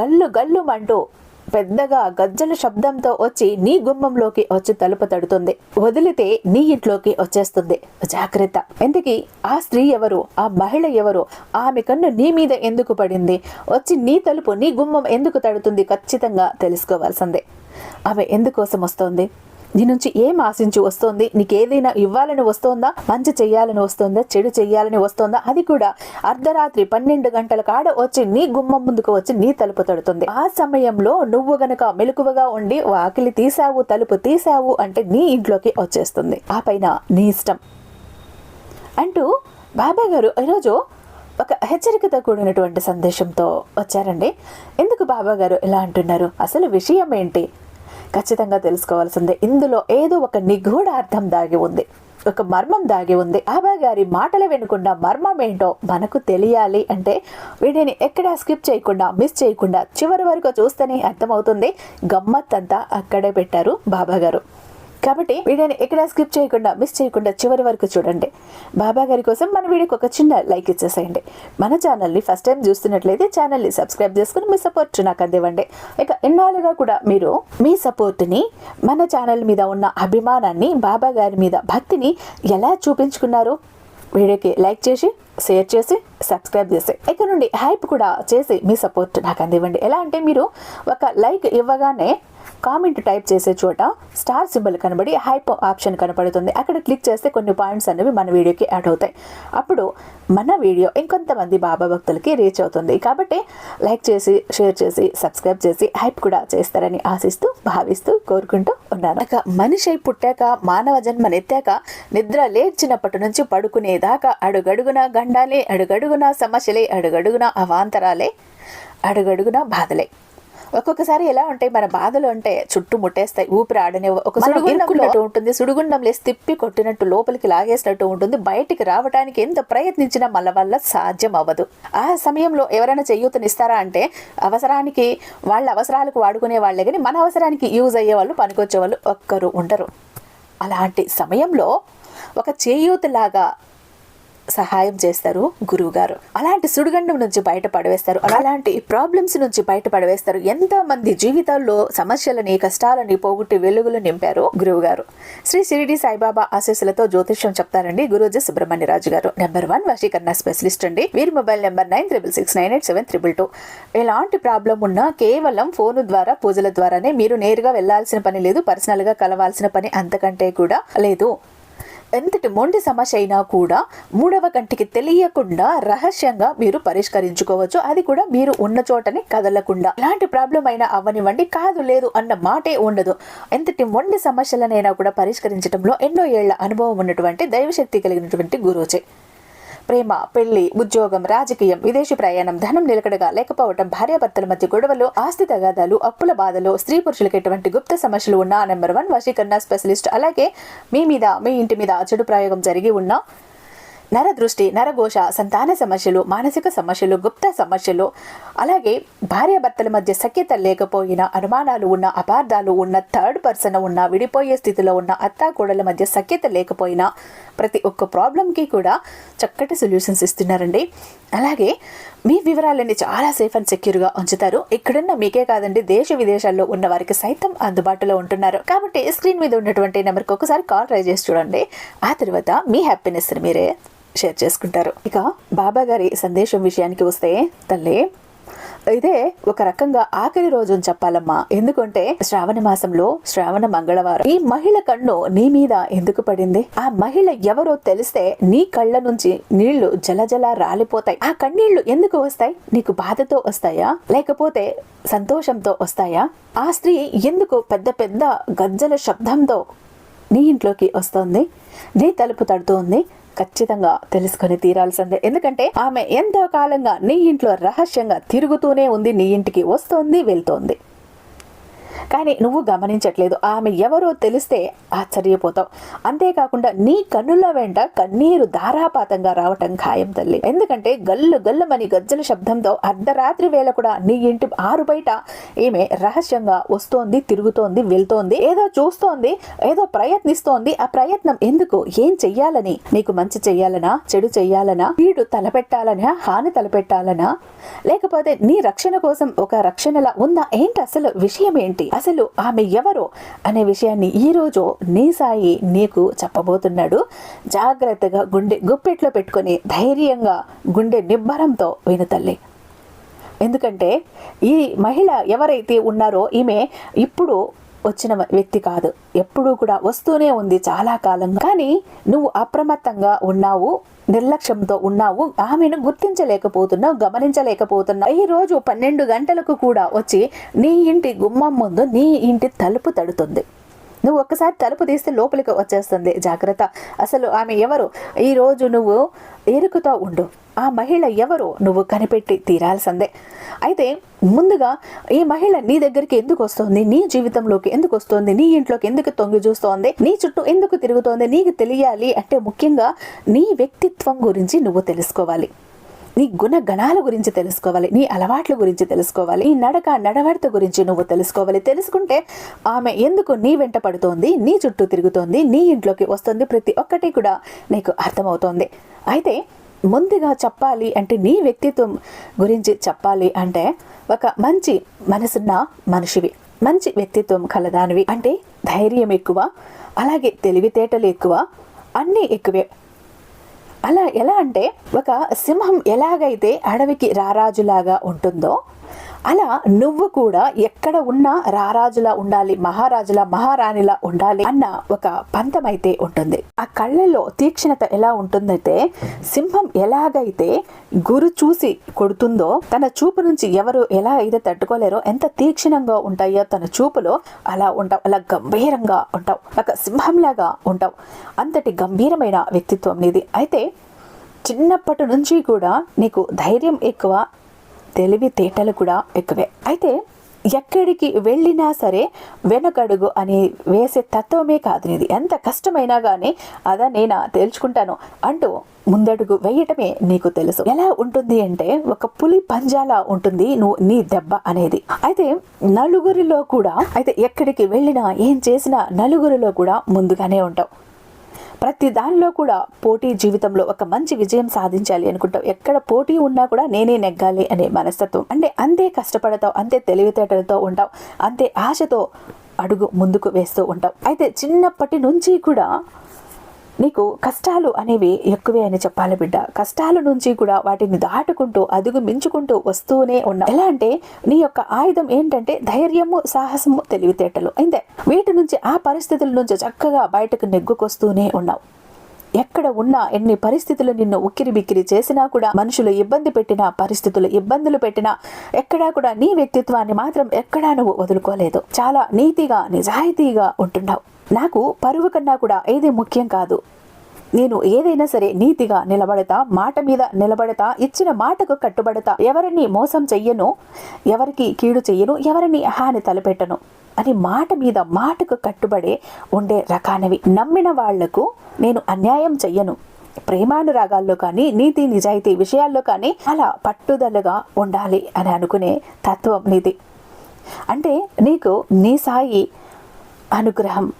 గల్లు గల్లు మంటూ పెద్దగా గజ్జల శబ్దంతో వచ్చి నీ గుమ్మంలోకి వచ్చి తలుపు తడుతుంది. వదిలితే నీ ఇంట్లోకి వచ్చేస్తుంది. జాగ్రత్త. ఎందుకు ఆ స్త్రీ ఎవరు? ఆ మహిళ ఎవరు? ఆమె కన్ను నీ మీద ఎందుకు పడింది? వచ్చి నీ తలుపు నీ గుమ్మం ఎందుకు తడుతుంది? ఖచ్చితంగా తెలుసుకోవాల్సిందే. ఆమె ఎందుకోసం వస్తోంది? నీ నుంచి ఏం ఆశించి వస్తోంది? నీకు ఏదైనా ఇవ్వాలని వస్తోందా? మంచి చెయ్యాలని వస్తోందా? చెడు చెయ్యాలని వస్తోందా? అది కూడా అర్ధరాత్రి పన్నెండు గంటల కాడ వచ్చి నీ గుమ్మం ముందుకు వచ్చి నీ తలుపు తడుతుంది. ఆ సమయంలో నువ్వు గనక మెలకువగా ఉండి వాకిలి తీసావు తలుపు తీసావు అంటే నీ ఇంట్లోకి వచ్చేస్తుంది. ఆ పైన నీ ఇష్టం. అంటూ బాబా గారు ఈరోజు ఒక హెచ్చరికతో కూడినటువంటి సందేశంతో వచ్చారండి. ఎందుకు బాబా గారు ఇలా అంటున్నారు? అసలు విషయం ఏంటి? ఖచ్చితంగా తెలుసుకోవాల్సిందే. ఇందులో ఏదో ఒక నిగూఢ అర్థం దాగి ఉంది. ఒక మర్మం దాగి ఉంది. బాబా గారి మాటలు వినకుండా మర్మం ఏంటో మనకు తెలియాలి అంటే వీడియోని ఎక్కడా స్కిప్ చేయకుండా మిస్ చేయకుండా చివరి వరకు చూస్తేనే అర్థమవుతుంది. గమ్మత్ అంతా అక్కడే పెట్టారు బాబా గారు కాబట్టి వీడియోని ఎక్కడ స్కిప్ చేయకుండా మిస్ చేయకుండా చివరి వరకు చూడండి. బాబా గారి కోసం మన వీడియోకి ఒక చిన్న లైక్ ఇచ్చేసేయండి. మన ఛానల్ని ఫస్ట్ టైం చూస్తున్నట్లయితే ఛానల్ని సబ్స్క్రైబ్ చేసుకుని మీ సపోర్ట్ నాకు అందివ్వండి. ఇక ఇన్నాళ్ళుగా కూడా మీరు మీ సపోర్ట్ని మన ఛానల్ మీద ఉన్న అభిమానాన్ని బాబా గారి మీద భక్తిని ఎలా చూపించుకున్నారు వీడియోకి లైక్ చేసి షేర్ చేసి సబ్స్క్రైబ్ చేసి. ఇక్కడ నుండి హైప్ కూడా చేసి మీ సపోర్ట్ నాకు అందివ్వండి. ఎలా అంటే మీరు ఒక లైక్ ఇవ్వగానే కామెంట్ టైప్ చేసే చోట స్టార్ సింబల్ కనబడి హైప్ ఆప్షన్ కనపడుతుంది. అక్కడ క్లిక్ చేస్తే కొన్ని పాయింట్స్ అనేవి మన వీడియోకి యాడ్ అవుతాయి. అప్పుడు మన వీడియో ఇంకొంతమంది బాబా భక్తులకి రీచ్ అవుతుంది. కాబట్టి లైక్ చేసి షేర్ చేసి సబ్స్క్రైబ్ చేసి హైప్ కూడా చేస్తారని ఆశిస్తూ భావిస్తూ కోరుకుంటూ ఉన్నాను. ఇక మనిషి పుట్టాక మానవ జన్మ నెత్తాక నిద్ర లేచినప్పటి నుంచి పడుకునేదాకా అడుగడుగున గండాలే అడుగడుగున సమస్యలే అడుగడుగున అవాంతరాలే అడుగడుగున బాధలే. ఒక్కొక్కసారి ఎలా ఉంటాయి? మన బాధలు అంటే చుట్టూ ముట్టేస్తాయి ఊపిరి ఆడనే ఒక సుడుగుండం ఉంటుంది. సుడుగుండం లేసి తిప్పి కొట్టినట్టు లోపలికి లాగేసినట్టు ఉంటుంది. బయటికి రావడానికి ఎంత ప్రయత్నించినా మన వల్ల సాధ్యం అవ్వదు. ఆ సమయంలో ఎవరైనా చేయూతనిస్తారా అంటే అవసరానికి వాళ్ళ అవసరాలకు వాడుకునే వాళ్ళే కానీ మన అవసరానికి యూజ్ అయ్యే వాళ్ళు పనికొచ్చే వాళ్ళు ఒక్కరు ఉండరు. అలాంటి సమయంలో ఒక చేయూతలాగా సహాయం చేస్తారు గురువు గారు అలాంటి సుడిగండం నుంచి బయట పడవేస్తారు. అలాంటి ప్రాబ్లమ్స్ నుంచి బయట పడవేస్తారు. ఎంతో మంది జీవితాల్లో సమస్యలని కష్టాలని పోగొట్టి వెలుగులు నింపారు గురువు గారు శ్రీ షిరిడి సాయిబాబా ఆశీస్సులతో జ్యోతిష్యం చెప్తారండి గురూజీ సుబ్రహ్మణ్య రాజు గారు. నెంబర్ వన్ వశీకరణ స్పెషలిస్ట్ అండి. వీరి mobile number nine triple six nine eight seven triple two ఎలాంటి ప్రాబ్లం ఉన్నా కేవలం ఫోన్ ద్వారా పూజల ద్వారానే మీరు నేరుగా వెళ్ళాల్సిన పని లేదు పర్సనల్గా కలవాల్సిన పని అంతకంటే కూడా లేదు. ఎంతటి మొండి సమస్య అయినా కూడా మూడవ కంటికి తెలియకుండా రహస్యంగా మీరు పరిష్కరించుకోవచ్చు. అది కూడా మీరు ఉన్న చోటనే కదలకుండా. ఎలాంటి ప్రాబ్లం అయినా అవ్వనివ్వండి. కాదు లేదు అన్న మాటే ఉండదు. ఎంతటి మొండి సమస్యలనైనా కూడా పరిష్కరించడంలో ఎన్నో ఏళ్ళ అనుభవం ఉన్నటువంటి దైవశక్తి కలిగినటువంటి గురువుచే ప్రేమ పెళ్ళి ఉద్యోగం రాజకీయం విదేశీ ప్రయాణం ధనం నిలకడగా లేకపోవటం భార్యాభర్తల మధ్య గొడవలు ఆస్తి తగాదాలు అప్పుల బాధలు స్త్రీ పురుషులకు ఎటువంటి గుప్త సమస్యలు ఉన్నా నెంబర్ వన్ వశీకరణ స్పెషలిస్ట్. అలాగే మీ మీద మీ ఇంటి మీద చెడు ప్రయోగం జరిగి ఉన్నా నరదృష్టి నరఘోష సంతాన సమస్యలు మానసిక సమస్యలు గుప్త సమస్యలు. అలాగే భార్యాభర్తల మధ్య సఖ్యత లేకపోయినా అనుమానాలు ఉన్న అపార్థాలు ఉన్న థర్డ్ పర్సన్ ఉన్న విడిపోయే స్థితిలో ఉన్న అత్తా కోడల మధ్య సఖ్యత లేకపోయినా ప్రతి ఒక్క ప్రాబ్లంకి కూడా చక్కటి సొల్యూషన్స్ ఇస్తున్నారండి. అలాగే మీ వివరాలన్నీ చాలా సేఫ్ అండ్ సెక్యూర్గా ఉంచుతారు. ఇక్కడున్న మీకే కాదండి దేశ విదేశాల్లో ఉన్న వారికి సైతం అందుబాటులో ఉంటున్నారు. కాబట్టి స్క్రీన్ మీద ఉన్నటువంటి నెంబర్కి ఒకసారి కాల్ ట్రై చేసి చూడండి. ఆ తర్వాత మీ హ్యాపీనెస్ మీరే షేర్ చేసుకుంటారు. ఇక బాబా గారి సందేశం విషయానికి వస్తే తల్లి ఇదే ఒక రకంగా ఆఖరి రోజు అని చెప్పాలమ్మా. ఎందుకంటే శ్రావణ మాసంలో శ్రావణ మంగళవారం. ఈ మహిళ కన్ను నీ మీద ఎందుకు పడింది? ఆ మహిళ ఎవరో తెలిస్తే నీ కళ్ళ నుంచి నీళ్ళు జలజల రాలిపోతాయి. ఆ కన్నీళ్ళు ఎందుకు వస్తాయి? నీకు బాధతో వస్తాయా? లేకపోతే సంతోషంతో వస్తాయా? ఆ స్త్రీ ఎందుకు పెద్ద పెద్ద గజ్జల శబ్దంతో నీ ఇంట్లోకి వస్తోంది? నీ తలుపు తడుతోంది? ఖచ్చితంగా తెలుసుకొని తీరాల్సిందే. ఎందుకంటే ఆమె ఎంతో కాలంగా నీ ఇంట్లో రహస్యంగా తిరుగుతూనే ఉంది నీ ఇంటికి వస్తోంది వెళ్తోంది. కానీ నువ్వు గమనించట్లేదు. ఆమె ఎవరో తెలిస్తే ఆశ్చర్యపోతావు. అంతేకాకుండా నీ కన్నుల వెంట కన్నీరు ధారాపాతంగా రావటం ఖాయం తల్లి. ఎందుకంటే గల్లు గల్లుమని గజ్జల శబ్దంతో అర్ధరాత్రి వేళ కూడా నీ ఇంటి ఆరు బయట ఈమె రహస్యంగా వస్తోంది తిరుగుతోంది వెళ్తోంది ఏదో చూస్తోంది ఏదో ప్రయత్నిస్తోంది. ఆ ప్రయత్నం ఎందుకు? ఏం చెయ్యాలని? నీకు మంచి చెయ్యాలనా? చెడు చెయ్యాలనా? వీడు తలపెట్టాలనా? హాని తలపెట్టాలనా? లేకపోతే నీ రక్షణ కోసం ఒక రక్షణలా ఉందా? ఏంటి అసలు విషయం ఏంటి? అసలు ఆమె ఎవరు అనే విషయాన్ని ఈ రోజు నీ సాయి నీకు చెప్పబోతున్నాడు. జాగ్రత్తగా గుండె గుప్పెట్లో పెట్టుకొని ధైర్యంగా గుండె నిబ్బరంతో విను తల్లి. ఎందుకంటే ఈ మహిళ ఎవరైతే ఉన్నారో ఈమె ఇప్పుడు వచ్చిన వ్యక్తి కాదు. ఎప్పుడూ కూడా వస్తూనే ఉంది చాలా కాలం. కానీ నువ్వు అప్రమత్తంగా ఉన్నావు. నిర్లక్ష్యంతో ఉన్నావు. ఆమెను గుర్తించలేకపోతున్నావు గమనించలేకపోతున్నావు. ఈ రోజు పన్నెండు గంటలకు కూడా వచ్చి నీ ఇంటి గుమ్మం ముందు నీ ఇంటి తలుపు తడుతుంది. నువ్వు ఒక్కసారి తలుపు తీస్తే లోపలికి వచ్చేస్తుంది. జాగ్రత్త. అసలు ఆమె ఎవరు? ఈ రోజు నువ్వు ఎరుకుతో ఉండు. ఆ మహిళ ఎవరు? నువ్వు కనిపెట్టి తీరాల్సిందే. అయితే ముందుగా ఈ మహిళ నీ దగ్గరికి ఎందుకు వస్తుంది? నీ జీవితంలోకి ఎందుకు వస్తుంది? నీ ఇంట్లోకి ఎందుకు తొంగి చూస్తోంది? నీ చుట్టూ ఎందుకు తిరుగుతోంది? నీకు తెలియాలి అంటే ముఖ్యంగా నీ వ్యక్తిత్వం గురించి నువ్వు తెలుసుకోవాలి. నీ గుణగణాల గురించి తెలుసుకోవాలి నీ అలవాట్ల గురించి తెలుసుకోవాలి నీ నడక నడవడత గురించి నువ్వు తెలుసుకోవాలి. తెలుసుకుంటే ఆమె ఎందుకు నీ వెంట పడుతోంది నీ చుట్టూ తిరుగుతోంది నీ ఇంట్లోకి వస్తుంది ప్రతి ఒక్కటి కూడా నీకు అర్థమవుతోంది. అయితే ముందుగా చెప్పాలి అంటే నీ వ్యక్తిత్వం గురించి చెప్పాలి అంటే ఒక మంచి మనసున్న మనిషివి మంచి వ్యక్తిత్వం కలదానివి. అంటే ధైర్యం ఎక్కువ అలాగే తెలివితేటలు ఎక్కువ అన్నీ ఎక్కువే. అలా ఎలా అంటే ఒక సింహం ఎలాగైతే అడవికి రారాజులాగా ఉంటుందో అలా నువ్వు కూడా ఎక్కడ ఉన్నా రారాజులా ఉండాలి మహారాజులా మహారాణిలా ఉండాలి అన్న ఒక పంతం అయితే ఉంటుంది. ఆ కళ్ళల్లో తీక్షణత ఎలా ఉంటుందంటే సింహం ఎలాగైతే గురు చూసి కొడుతుందో తన చూపు నుంచి ఎవరు ఎలా అయితే తట్టుకోలేరో ఎంత తీక్షణంగా ఉంటాయో తన చూపులో అలా ఉంటావు అలా గంభీరంగా ఉంటావు ఒక సింహంలాగా ఉంటావు. అంతటి గంభీరమైన వ్యక్తిత్వం నీది. అయితే చిన్నప్పటి నుంచి కూడా నీకు ధైర్యం ఎక్కువ తెలివితేటలు కూడా ఎక్కువే. అయితే ఎక్కడికి వెళ్ళినా సరే వెనకడుగు అని వేసే తత్వమే కాదు ఇది. ఎంత కష్టమైనా కానీ అదా నేను తేల్చుకుంటాను అంటూ ముందడుగు వేయటమే నీకు తెలుసు. ఎలా ఉంటుంది అంటే ఒక పులి పంజాలా ఉంటుంది నువ్వు నీ దెబ్బ అనేది. అయితే నలుగురిలో కూడా అయితే ఎక్కడికి వెళ్ళినా ఏం చేసినా నలుగురిలో కూడా ముందుగానే ఉంటావు. ప్రతి దానిలో కూడా పోటీ జీవితంలో ఒక మంచి విజయం సాధించాలి అనుకుంటావు. ఎక్కడ పోటీ ఉన్నా కూడా నేనే నెగ్గాలి అనే మనస్తత్వం. అంటే అంతే కష్టపడతావు అంతే తెలివితేటలతో ఉంటావు అంతే ఆశతో అడుగు ముందుకు వేస్తూ ఉంటావు. అయితే చిన్నప్పటి నుంచి కూడా నీకు కష్టాలు అనేవి ఎక్కువే అని చెప్పాలి బిడ్డ. కష్టాల నుంచి కూడా వాటిని దాటుకుంటూ అదుగు మించుకుంటూ వస్తూనే ఉన్నావు. ఎలా అంటే నీ యొక్క ఆయుధం ఏంటంటే ధైర్యము సాహసము తెలివితేటలు. అయితే వీటి నుంచి ఆ పరిస్థితుల నుంచి చక్కగా బయటకు నెగ్గుకొస్తూనే ఉన్నావు. ఎక్కడ ఉన్నా ఎన్ని పరిస్థితులు నిన్ను ఉక్కిరి బిక్కిరి చేసినా కూడా మనుషులు ఇబ్బంది పెట్టినా పరిస్థితులు ఇబ్బందులు పెట్టినా ఎక్కడా కూడా నీ వ్యక్తిత్వాన్ని మాత్రం ఎక్కడా నువ్వు వదులుకోలేదు. చాలా నీతిగా నిజాయితీగా ఉంటున్నావు. నాకు పరువు కన్నా కూడా ఏది ముఖ్యం కాదు. నేను ఏదైనా సరే నీతిగా నిలబడతా మాట మీద నిలబడతా ఇచ్చిన మాటకు కట్టుబడతా ఎవరిని మోసం చెయ్యను ఎవరికి కీడు చెయ్యను ఎవరిని హాని తలపెట్టను. అని మాట మీద మాటకు కట్టుబడే ఉండే రకానవి. నమ్మిన వాళ్ళకు నేను అన్యాయం చెయ్యను. ప్రేమానురాగాల్లో కానీ నీతి నిజాయితీ విషయాల్లో కానీ అలా పట్టుదలగా ఉండాలి అని అనుకునే తత్వం నీది. అంటే నీకు నీ సాయి అనుగ్రహం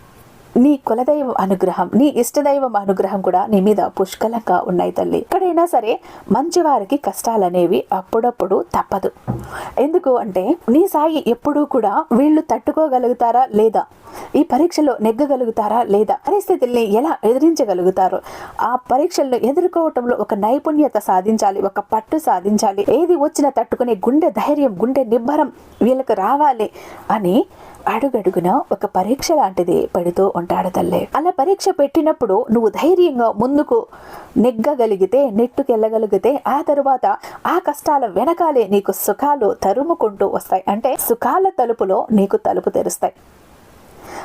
నీ కులదైవం అనుగ్రహం నీ ఇష్టదైవం అనుగ్రహం కూడా నీ మీద పుష్కలంగా ఉన్నాయి తల్లి. ఎక్కడైనా సరే మంచి వారికి కష్టాలనేవి అప్పుడప్పుడు తప్పదు. ఎందుకు అంటే నీ సాయి ఎప్పుడూ కూడా వీళ్ళు తట్టుకోగలుగుతారా లేదా? ఈ పరీక్షలో నెగ్గగలుగుతారా లేదా? పరిస్థితుల్ని ఎలా ఎదిరించగలుగుతారు? ఆ పరీక్షలను ఎదుర్కోవటంలో ఒక నైపుణ్యత సాధించాలి ఒక పట్టు సాధించాలి. ఏది వచ్చినా తట్టుకునే గుండె ధైర్యం గుండె నిబ్బరం వీళ్ళకి రావాలి అని అడుగడుగున ఒక పరీక్ష లాంటిది పెడుతూ ఉంటాడు తల్లి. అలా పరీక్ష పెట్టినప్పుడు నువ్వు ధైర్యంగా ముందుకు నెగ్గగలిగితే నెట్టుకెళ్ళగలిగితే ఆ తరువాత ఆ కష్టాల వెనకాలే నీకు సుఖాలు తరుముకుంటూ వస్తాయి. అంటే సుఖాల తలుపులో నీకు తలుపు తెరుస్తాయి.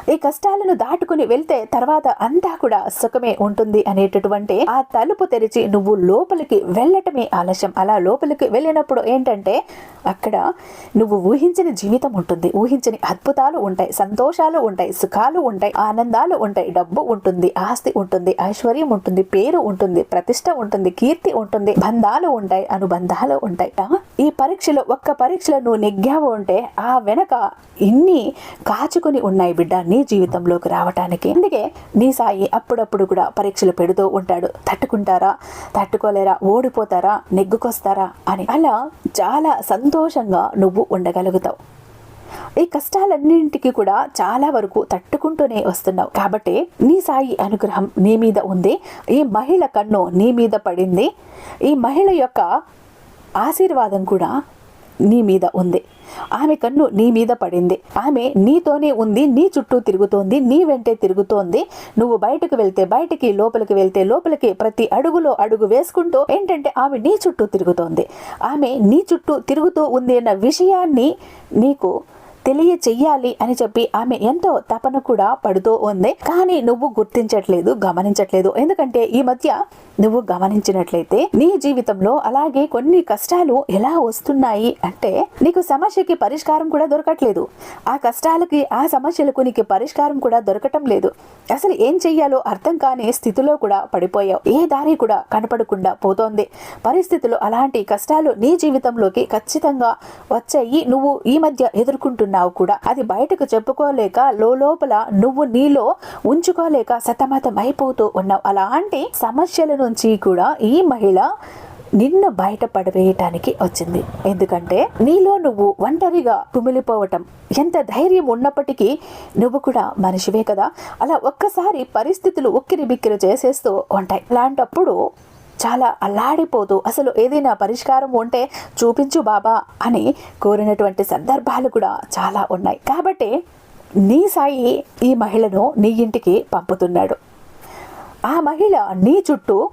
ఈ కష్టాలను దాటుకుని వెళ్తే తర్వాత అంతా కూడా సుఖమే ఉంటుంది అనేటటువంటి ఆ తలుపు తెరిచి నువ్వు లోపలికి వెళ్ళటమే ఆలస్యం. అలా లోపలికి వెళ్ళినప్పుడు ఏంటంటే అక్కడ నువ్వు ఊహించిన జీవితం ఉంటుంది. ఊహించని అద్భుతాలు ఉంటాయి. సంతోషాలు ఉంటాయి. సుఖాలు ఉంటాయి. ఆనందాలు ఉంటాయి. డబ్బు ఉంటుంది. ఆస్తి ఉంటుంది. ఐశ్వర్యం ఉంటుంది. పేరు ఉంటుంది. ప్రతిష్ట ఉంటుంది. కీర్తి ఉంటుంది. బంధాలు ఉంటాయి. అనుబంధాలు ఉంటాయి. ఈ పరీక్షలో ఒక్క పరీక్షలో నువ్వు నెగ్గావు ఉంటే ఆ వెనక ఇన్ని కాచుకొని ఉన్నాయి బిడ్డ. నీ జీవితంలోకి రావటానికి. అందుకే నీ సాయి అప్పుడప్పుడు కూడా పరీక్షలు పెడుతూ ఉంటాడు. తట్టుకుంటారా? తట్టుకోలేరా? ఓడిపోతారా? నెగ్గుకొస్తారా? అని. అలా చాలా సంతోషంగా నువ్వు ఉండగలుగుతావు. ఈ కష్టాలన్నింటికి కూడా చాలా వరకు తట్టుకుంటూనే వస్తున్నావు. కాబట్టి నీ సాయి అనుగ్రహం నీ మీద ఉంది. ఈ మహిళ కన్ను నీ మీద పడింది. ఈ మహిళ యొక్క ఆశీర్వాదం కూడా నీ మీద ఉంది. ఆమె కన్ను నీ మీద పడింది. ఆమె నీతోనే ఉంది నీ చుట్టూ తిరుగుతోంది నీ వెంటే తిరుగుతోంది. నువ్వు బయటకు వెళ్తే బయటికి లోపలికి వెళ్తే లోపలికి ప్రతి అడుగులో అడుగు వేసుకుంటూ ఏంటంటే ఆమె నీ చుట్టూ తిరుగుతోంది. ఆమె నీ చుట్టూ తిరుగుతూ ఉంది అన్న విషయాన్ని నీకు తెలియచెయ్యాలి అని చెప్పి ఆమె ఎంతో తపన కూడా పడుతూ ఉంది. కానీ నువ్వు గుర్తించట్లేదు గమనించట్లేదు. ఎందుకంటే ఈ మధ్య నువ్వు గమనించినట్లయితే నీ జీవితంలో అలాగే కొన్ని కష్టాలు ఎలా వస్తున్నాయి అంటే నీకు సమస్యకి పరిష్కారం కూడా దొరకట్లేదు. ఆ కష్టాలకి ఆ సమస్యలకు నీకు పరిష్కారం కూడా దొరకటం లేదు. అసలు ఏం చెయ్యాలో అర్థం కాని స్థితిలో కూడా పడిపోయావు. ఏ దారి కూడా కనపడకుండా పోతోంది. పరిస్థితులు అలాంటి కష్టాలు నీ జీవితంలోకి ఖచ్చితంగా వచ్చాయి. నువ్వు ఈ మధ్య అన్నావు కూడా. అది బయటకు చెప్పుకోలేక లోపల నువ్వు నీలో ఉంచుకోలేక సతమతం అయిపోతూ ఉన్నావు. అలాంటి సమస్యల నుంచి కూడా ఈ మహిళ నిన్ను బయటపడవేయటానికి వచ్చింది. ఎందుకంటే నీలో నువ్వు ఒంటరిగా కుమిలిపోవటం ఎంత ధైర్యం ఉన్నప్పటికీ నువ్వు కూడా మనిషివే కదా. అలా ఒక్కసారి పరిస్థితులు ఉక్కిరి బిక్కిరి చేసేస్తూ ఉంటాయి. అలాంటప్పుడు చాలా అల్లాడిపోతూ అసలు ఏదైనా పరిష్కారం ఉంటే చూపించు బాబా అని కోరినటువంటి సందర్భాలు కూడా చాలా ఉన్నాయి. కాబట్టి నీ సాయి ఈ మహిళను నీ ఇంటికి పంపుతున్నాడు. ఆ మహిళ నీ చుట్టూ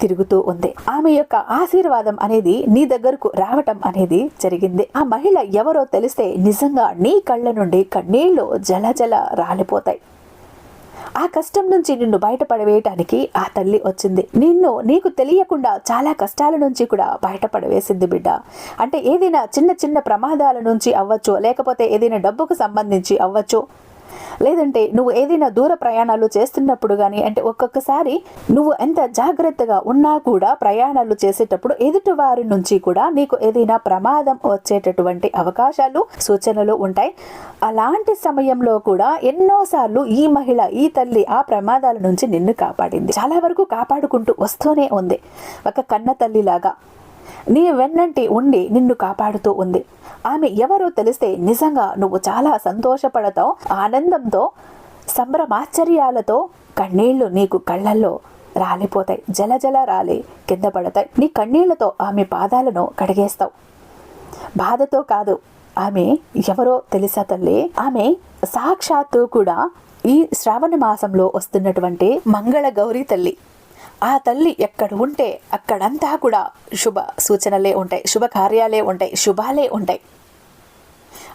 తిరుగుతూ ఉంది. ఆమె యొక్క ఆశీర్వాదం అనేది నీ దగ్గరకు రావటం అనేది జరిగింది. ఆ మహిళ ఎవరో తెలిస్తే నిజంగా నీ కళ్ళ నుండి కన్నీళ్ళు జల జల రాలిపోతాయి. ఆ కష్టం నుంచి నిన్ను బయటపడవేయటానికి ఆ తల్లి వచ్చింది. నిన్ను నీకు తెలియకుండా చాలా కష్టాల నుంచి కూడా బయటపడవేసింది బిడ్డ. అంటే ఏదైనా చిన్న చిన్న ప్రమాదాల నుంచి అవ్వచ్చు లేకపోతే ఏదైనా డబ్బుకు సంబంధించి అవ్వచ్చు. లేదంటే నువ్వు ఏదైనా దూర ప్రయాణాలు చేస్తున్నప్పుడు కానీ అంటే ఒక్కొక్కసారి నువ్వు ఎంత జాగ్రత్తగా ఉన్నా కూడా ప్రయాణాలు చేసేటప్పుడు ఎదుటి వారి నుంచి కూడా నీకు ఏదైనా ప్రమాదం వచ్చేటటువంటి అవకాశాలు సూచనలు ఉంటాయి. అలాంటి సమయంలో కూడా ఎన్నోసార్లు ఈ మహిళ ఈ తల్లి ఆ ప్రమాదాల నుంచి నిన్ను కాపాడింది. చాలా వరకు కాపాడుకుంటూ వస్తూనే ఉంది. ఒక కన్న తల్లిలాగా. నీ వెన్నంటి ఉండి నిన్ను కాపాడుతూ ఉంది. ఆమె ఎవరో తెలిస్తే నిజంగా నువ్వు చాలా సంతోషపడతావు ఆనందంతో సంభ్రమాశ్చర్యాలతో కన్నీళ్ళు నీకు కళ్ళల్లో రాలిపోతాయి జల జల రాలి కింద పడతాయి. నీ కన్నీళ్ళతో ఆమె పాదాలను కడిగేస్తావు. బాధతో కాదు ఆమె ఎవరో తెలుసా తల్లి? ఆమె సాక్షాత్తు కూడా ఈ శ్రావణ మాసంలో వస్తున్నటువంటి మంగళ గౌరీ తల్లి. ఆ తల్లి ఎక్కడ ఉంటే అక్కడంతా కూడా శుభ సూచనలే ఉంటాయి శుభకార్యాలే ఉంటాయి శుభాలే ఉంటాయి.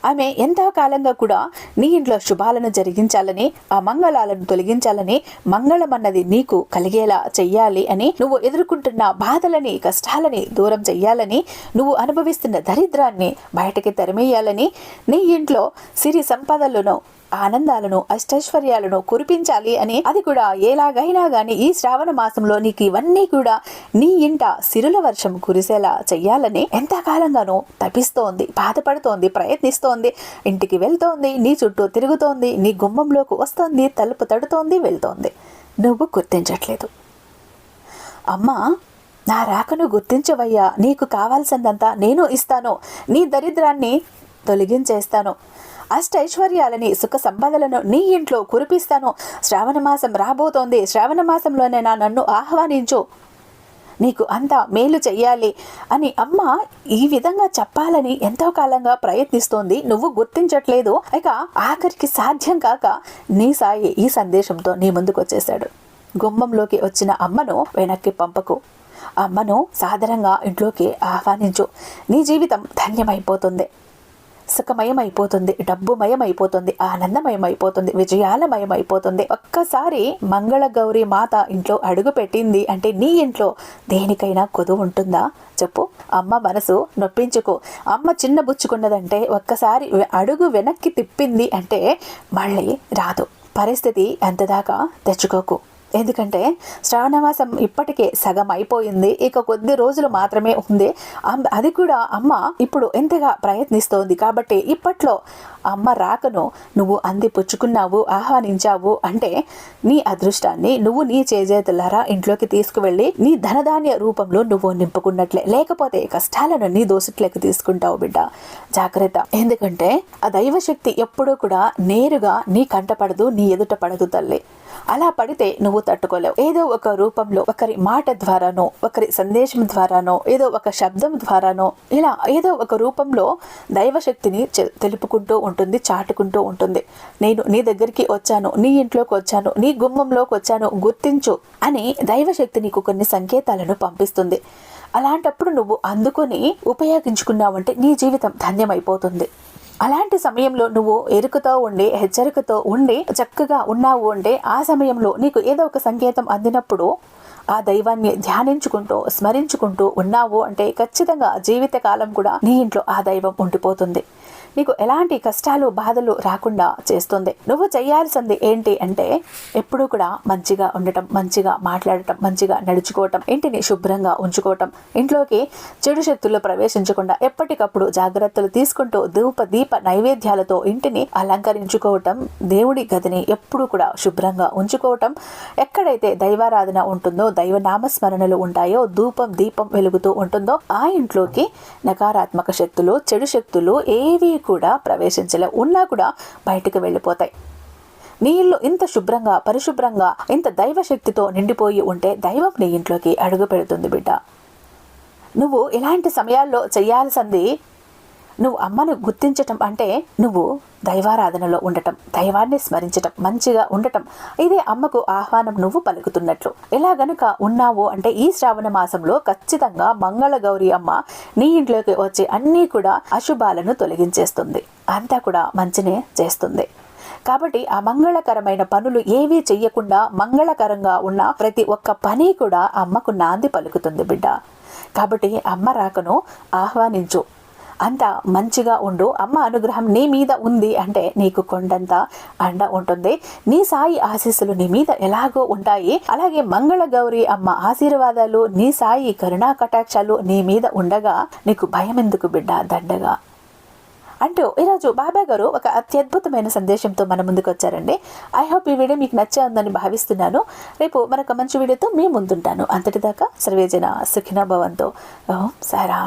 ఆమె ఎంతో కాలంగా కూడా నీ ఇంట్లో శుభాలను జరిగించాలని ఆ మంగళాలను తొలగించాలని మంగళం అన్నది నీకు కలిగేలా చెయ్యాలి అని నువ్వు ఎదుర్కొంటున్న బాధలని కష్టాలని దూరం చెయ్యాలని నువ్వు అనుభవిస్తున్న దరిద్రాన్ని బయటకి తెరమేయాలని నీ ఇంట్లో సిరి సంపదలను ఆనందాలను అష్టైశ్వర్యాలను కురిపించాలి అని అది కూడా ఎలాగైనా గాని ఈ శ్రావణ మాసంలో నీకు ఇవన్నీ కూడా నీ ఇంట సిరుల వర్షం కురిసేలా చెయ్యాలని ఎంతకాలంగానో తపిస్తోంది బాధపడుతోంది ప్రయత్నిస్తోంది. ఇంటికి వెళ్తోంది నీ చుట్టూ తిరుగుతోంది నీ గుమ్మంలోకి వస్తోంది తలుపు తడుతోంది వెళ్తోంది. నువ్వు గుర్తించట్లేదు. అమ్మా నా రాకను గుర్తించవయ్యా. నీకు కావాల్సిందంతా నేను ఇస్తాను. నీ దరిద్రాన్ని తొలగించేస్తాను. అష్టైశ్వర్యాలని సుఖ సంపదలను నీ ఇంట్లో కురిపిస్తాను. శ్రావణ మాసం రాబోతోంది. శ్రావణమాసంలోనే నా నన్ను ఆహ్వానించు. నీకు అంతా మేలు చెయ్యాలి అని అమ్మ ఈ విధంగా చెప్పాలని ఎంతో కాలంగా ప్రయత్నిస్తోంది. నువ్వు గుర్తించట్లేదు. ఇక ఆఖరికి సాధ్యం కాక నీ సాయి ఈ సందేశంతో నీ ముందుకు వచ్చేశాడు. గుమ్మంలోకి వచ్చిన అమ్మను వెనక్కి పంపకు. అమ్మను సాధారణంగా ఇంట్లోకి ఆహ్వానించు. నీ జీవితం ధన్యమైపోతుంది. సుఖమయం అయిపోతుంది డబ్బుమయం అయిపోతుంది ఆనందమయం అయిపోతుంది విజయాలమయం అయిపోతుంది ఒక్కసారి మంగళ గౌరి మాత ఇంట్లో అడుగు పెట్టింది అంటే నీ ఇంట్లో దేనికైనా కొదువు ఉంటుందా? చెప్పు. అమ్మ మనసు నొప్పించుకో. అమ్మ చిన్న బుచ్చుకున్నదంటే ఒక్కసారి అడుగు వెనక్కి తిప్పింది అంటే మళ్ళీ రాదు. పరిస్థితి అంతదాకా తెచ్చుకోకు. ఎందుకంటే శ్రావణమాసం ఇప్పటికే సగం అయిపోయింది. ఇక కొద్ది రోజులు మాత్రమే ఉంది. అది కూడా అమ్మ ఇప్పుడు ఎంతగా ప్రయత్నిస్తోంది కాబట్టి ఇప్పట్లో అమ్మ రాకను నువ్వు అంది పుచ్చుకున్నావు ఆహ్వానించావు అంటే నీ అదృష్టాన్ని నువ్వు నీ చేజేతులారా ఇంట్లోకి తీసుకువెళ్ళి నీ ధనధాన్య రూపంలో నువ్వు నింపుకున్నట్లే. లేకపోతే కష్టాలను నీ దోసుట్లోకి తీసుకుంటావు బిడ్డ. జాగ్రత్త. ఎందుకంటే ఆ దైవశక్తి ఎప్పుడూ కూడా నేరుగా నీ కంటపడదు నీ ఎదుట పడదు తల్లి. అలా పడితే నువ్వు తట్టుకోలేవు. ఏదో ఒక రూపంలో ఒకరి మాట ద్వారానో ఒకరి సందేశం ద్వారానో ఏదో ఒక శబ్దం ద్వారానో ఇలా ఏదో ఒక రూపంలో దైవశక్తిని తెలుపుకుంటూ ఉంటుంది చాటుకుంటూ ఉంటుంది. నేను నీ దగ్గరికి వచ్చాను నీ ఇంట్లోకి వచ్చాను నీ గుమ్మంలోకి వచ్చాను గుర్తించు అని దైవశక్తి నీకు కొన్ని సంకేతాలను పంపిస్తుంది. అలాంటప్పుడు నువ్వు అందుకొని ఉపయోగించుకున్నావంటే నీ జీవితం ధన్యమైపోతుంది. అలాంటి సమయంలో నువ్వు ఎరుకతో ఉండి హెచ్చరికతో ఉండి చక్కగా ఉన్నావు అంటే ఆ సమయంలో నీకు ఏదో ఒక సంకేతం అందినప్పుడు ఆ దైవాన్ని ధ్యానించుకుంటూ స్మరించుకుంటూ ఉన్నావు అంటే ఖచ్చితంగా జీవితకాలం కూడా నీ ఇంట్లో ఆ దైవం ఉండిపోతుంది. నీకు ఎలాంటి కష్టాలు బాధలు రాకుండా చేస్తుంది. నువ్వు చేయాల్సింది ఏంటి అంటే ఎప్పుడూ కూడా మంచిగా ఉండటం మంచిగా మాట్లాడటం మంచిగా నడుచుకోవటం ఇంటిని శుభ్రంగా ఉంచుకోవటం ఇంట్లోకి చెడు శక్తుల్లో ప్రవేశించకుండా ఎప్పటికప్పుడు జాగ్రత్తలు తీసుకుంటూ ధూప దీప నైవేద్యాలతో ఇంటిని అలంకరించుకోవటం దేవుడి గదిని ఎప్పుడూ కూడా శుభ్రంగా ఉంచుకోవటం ఎక్కడైతే దైవారాధన ఉంటుందో దైవ నామస్మరణలు ఉంటాయో ధూపం దీపం వెలుగుతూ ఉంటుందో ఆ ఇంట్లోకి నకారాత్మక శక్తులు చెడు శక్తులు ఏవి కూడా ప్రవేశించలేవు ఉన్నా కూడా బయటకు వెళ్ళిపోతాయి. నీ ఇల్లు ఇంత శుభ్రంగా పరిశుభ్రంగా ఇంత దైవశక్తితో నిండిపోయి ఉంటే దైవం నీ ఇంట్లోకి అడుగు పెడుతుంది బిడ్డ. నువ్వు ఇలాంటి సమయాల్లో చేయాల్సింది నువ్వు అమ్మను గుర్తించటం అంటే నువ్వు దైవారాధనలో ఉండటం దైవాన్ని స్మరించటం మంచిగా ఉండటం. ఇదే అమ్మకు ఆహ్వానం నువ్వు పలుకుతున్నట్లు. ఇలా గనుక ఉన్నావు అంటే ఈ శ్రావణ మాసంలో ఖచ్చితంగా మంగళ గౌరి అమ్మ నీ ఇంట్లోకి వచ్చి అన్నీ కూడా అశుభాలను తొలగించేస్తుంది. అంతా కూడా మంచినే చేస్తుంది. కాబట్టి ఆ మంగళకరమైన పనులు ఏవీ చెయ్యకుండా మంగళకరంగా ఉన్న ప్రతి ఒక్క పని కూడా అమ్మకు నాంది పలుకుతుంది బిడ్డ. కాబట్టి అమ్మ రాకను ఆహ్వానించు. అంత మంచిగా ఉండు. అమ్మ అనుగ్రహం నీ మీద ఉంది అంటే నీకు కొండంత అండ ఉంటుంది. నీ సాయి ఆశీస్సులు నీ మీద ఎలాగో ఉంటాయి. అలాగే మంగళ గౌరి అమ్మ ఆశీర్వాదాలు నీ సాయి కరుణా కటాక్షాలు నీ మీద ఉండగా నీకు భయం ఎందుకు బిడ్డ దండగా? అంటూ ఈరోజు బాబా గారు ఒక అత్యద్భుతమైన సందేశంతో మన ముందుకు వచ్చారండి. ఐ హోప్ ఈ వీడియో మీకు నచ్చే ఉందని భావిస్తున్నాను. రేపు మరొక మంచి వీడియోతో మీ ముందుంటాను. అంతటిదాకా సర్వేజన సుఖిన భవంతో. ఓం సారా.